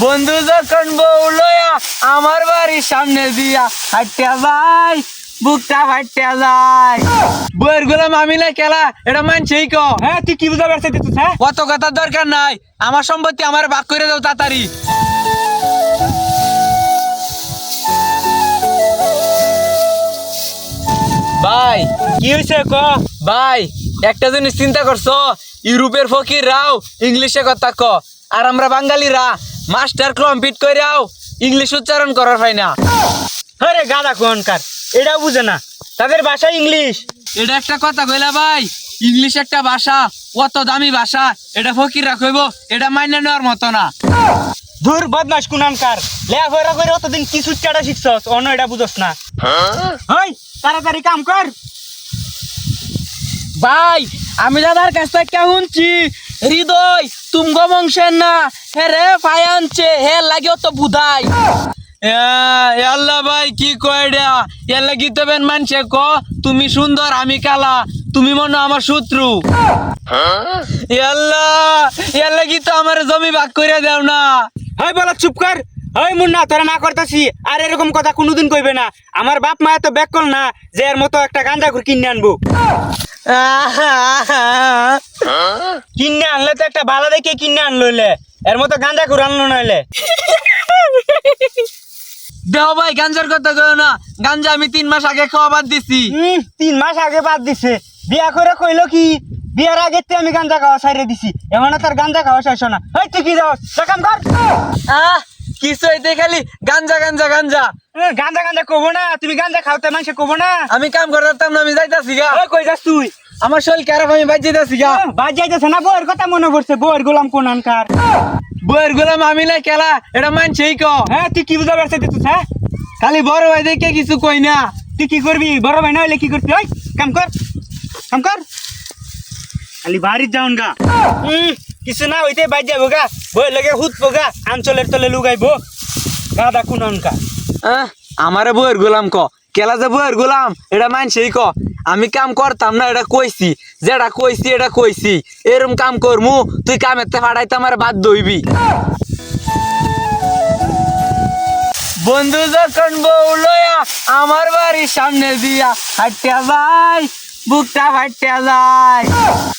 বন্ধু যখন বউ লয়া আমার বাড়ির সামনে দিয়া হাঁটিয়া যায় বুকটা ফাটিয়া যায়। বইয়ের গুলাম আমি না খেলা এটা মানছেই ক? হ্যাঁ তুই কি বুঝা পারছিস তুই হ্যাঁ? কত কথার দরকার নাই আমার সম্পত্তি আমার ভাগ করে দাও তাড়াতাড়ি। ভাই কি হয়েছে ক? ভাই একটা জিনিস চিন্তা করছ ইউরোপের ফকির রাও ইংলিশে কথা ক আর আমরা বাঙালিরা মাস্টার কমপ্লিট কইরাও ইংলিশ উচ্চারণ করার হয় না। আরে গাদা কোনকার এটা বুঝে না। তাদের ভাষা ইংলিশ। এটা একটা কথা কইলা ভাই ইংলিশ একটা ভাষা অত দামি ভাষা এটা ফকিররা কইব এটা মাইনে নেওয়ার মতো না। ধুর বদমাস কুনানকার লেখাপড়া করে অতদিন কি সুচ্চাটা শিখছস? অন্য এটা বুঝস না। হই তাড়াতাড়ি কাম কর। ভাই আমি দাদার কাছ থেকে শুনছি হৃদয় তুমগ বংশের না। হে রে ভাই আনছে হে লাগে অত বুধাই। আল্লাহ ভাই কি কয় রে? এর লাগি তো বেন মানছে ক তুমি সুন্দর আমি কালা তুমি মনে হয় আমার শত্রু। আল্লাহ এর লাগি তো আমার জমি ভাগ করে দাও না। হই বলা চুপ কর। হই মুন্না তোরা না করতাছি? আর এরকম কথা কোনোদিন কইবে না। আমার বাপ মা এত ব্যাক কল না যে এর মতো একটা গাঁজা ঘুর কিনে আনব। কিনে আনলে তো একটা ভালো দেখে কিনে আনলো আনলইলে এর মতো গাঁজা ঘুর আনলো নইলে দেহ ভাই গাঞ্জার কথা কয় না। গাঞ্জা আমি তিন মাস আগে খাওয়া বাদ দিছি। তিন মাস আগে বাদ দিছে। বিয়া করে কইলো কি? বিয়ার আগে তে আমি গাঁজা খাওয়া সাইরে দিছি। এমন তার গাঁজা খাওয়া শেষ না। হই তুই কি যাও কাম কর। আহ কিছু হইতে খালি গাঞ্জা গাঞ্জা গাঞ্জা। এ, গাঁজা গাঁজা কব না তুমি গাঁজা খাওতে মানুষে কব না। আমি কাম করতাম না আমি যাইতাছি গা। কই যাস তুই? আমার শরীর খারাপ আমি বাজ যাইতাছি গা। বাদ যাইতেছে না বউয়ের কথা মনে পড়ছে বউয়ের গোলাম কোন আনকার? বইয়ের গুলাম আমি না খেলা এটা মানছেই ক। হ্যাঁ তুই কি বুঝা পারছিস তুই হ্যাঁ? খালি বড় ভাই দেখে কিছু কই না। তুই কি করবি? বড় ভাই না হইলে কি করবি? ওই কাম কর কাম কর। খালি বাড়ির যাউন গা। কিছু না হইতে বাদ যাব গা। বই লগে হুতবো গা আঞ্চলের তলে লুগাইবো। গাদা কোন আনকা। আহ, আমারে বইয়ের গুলাম ক। কেলা যে বইয়ের গুলাম এটা মানছেই ক। আমি কাম করতাম না এটা কইছি। যেটা কইছি এটা কইছি। এরম কাম করমু তুই কামেতে ফাড়াইতে আমার বাধ্য হইবি। বন্ধু যখন বউ লয়া আমার বাড়ির সামনে দিয়া হাঁটিয়া যায় বুকটা ফাটিয়া যায়।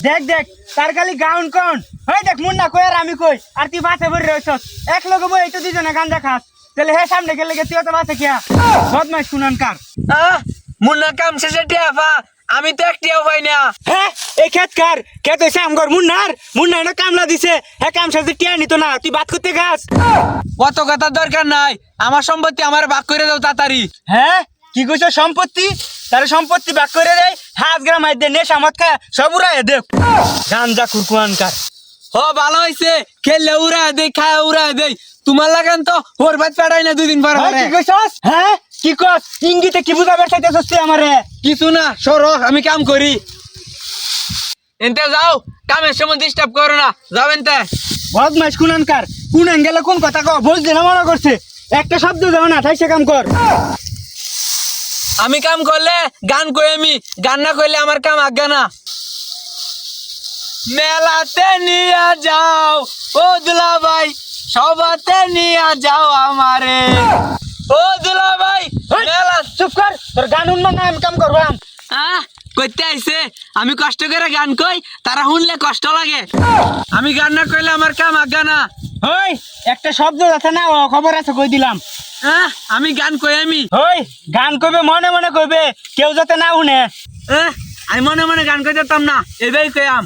দেখ দেখ তার খালি গাউন কোন। হই দেখ মুন্না কই আর আমি কই? আর তুই বাসে ভরে রইছস এক লগে বই তো দুজনে গাঞ্জা খাস। তাহলে হে সামনে গেলে গে তুই তো বাসে কিয়া বদমাইশ শুনান আহ, মুন্না কাম শেষে টিয়াফা আমি তো একটিয়াও পাই না। হ্যাঁ এই খেত কার? খেত হইছে আমগর মুন্নার। মুন্না এনে কামলা দিছে। হে কাম সাথে টিয়া নিত না তুই বাত করতে গাছ কত কথার দরকার নাই আমার সম্পত্তি আমার ভাগ করে দাও তাড়াতাড়ি। হ্যাঁ কি কইছ সম্পত্তি? তার সম্পত্তি ভাগ করে দেয় হাত গ্রাম আইদে নে সামত খায় সব উড়াই দেখ গাঞ্জা কুরকুয়ানকার হ ভালো হইছে। খেললে উড়া দেই খায় উড়া দেই তোমার লাগান তো ওর ভাত পাঠাই না দুদিন পর কি কইছস? হ্যাঁ? কি কস? ইঙ্গিতে কি বুঝা বেড়াইতেছস তুই আমারে? কিছু না সর আমি কাম করি। এনতে যাও কামের সময় ডিস্টার্ব করো না। যাও এনতে। বদমাইশ কুনানকার। কুনান গেলে কোন কথা কও? বুঝলি না মনে করছে। একটা শব্দ দাও না তাই সে কাম কর। আমি কাম করলে গান কই আমি? গান না করলে আমার কাম আজ্ঞা না। মেলাতে নিয়ে যাও ও দুলা ভাই সবাতে নিয়ে যাও আমারে। ও দুলা ভাই মেলা চুপ কর তোর গান উন্ন না আমি কাম করবাম আহ কইতে আইছে আমি কষ্ট করে গান কই তারা শুনলে কষ্ট লাগে। আমি গান না কইলে আমার কাম আজ্ঞা না। ওই একটা শব্দ আছে না খবর আছে কই দিলাম। আমি গান কই আমি। ওই গান কইবে মনে মনে কইবে কেউ যাতে না শুনে। আমি মনে মনে গান কই যেতাম না এবাই কইয়াম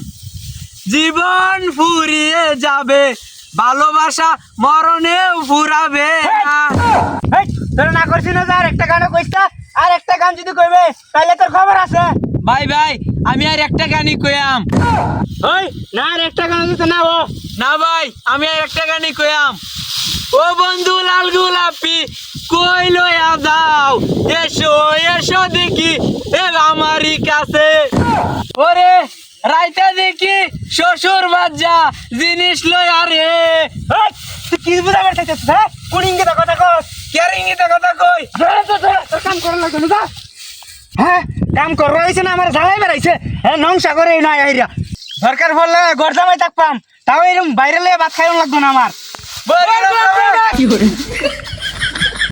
জীবন ফুরিয়ে যাবে ভালোবাসা মরণেও ফুরাবে না। তোরা না করছি না যে আর একটা গানও কইতা আর একটা গান যদি কইবে তাহলে আছে ভাই ভাই আমি আর একটা গানই কইয়াম। ওই না আর একটা গান দিতে না ও। না ভাই আমি আর একটা গানই কইয়াম। ও বন্ধু লাল গোলাপি কই লইয়া দাও এসো এসো দেখি এ আমারই কাছে। ওরে রাইতে দেখি শ্বশুর বাচ্চা জিনিস লইয়া রে। কি বুঝা বেড়াইতেছিস হ্যাঁ? কোন ইঙ্গিতে কথা কস? কেরিংইতে কথা কই? তোর কাম করার লাগবে না। হ্যাঁ? কাম কর রয়েছে না আমার জ্বালাই বেড়াইছে। হ্যাঁ নংসা করে না আইরা। দরকার পড়লে তাক পাম। তাও এরকম বাইরে লিয়ে ভাত খাইও লাগবে না আমার। কি বল।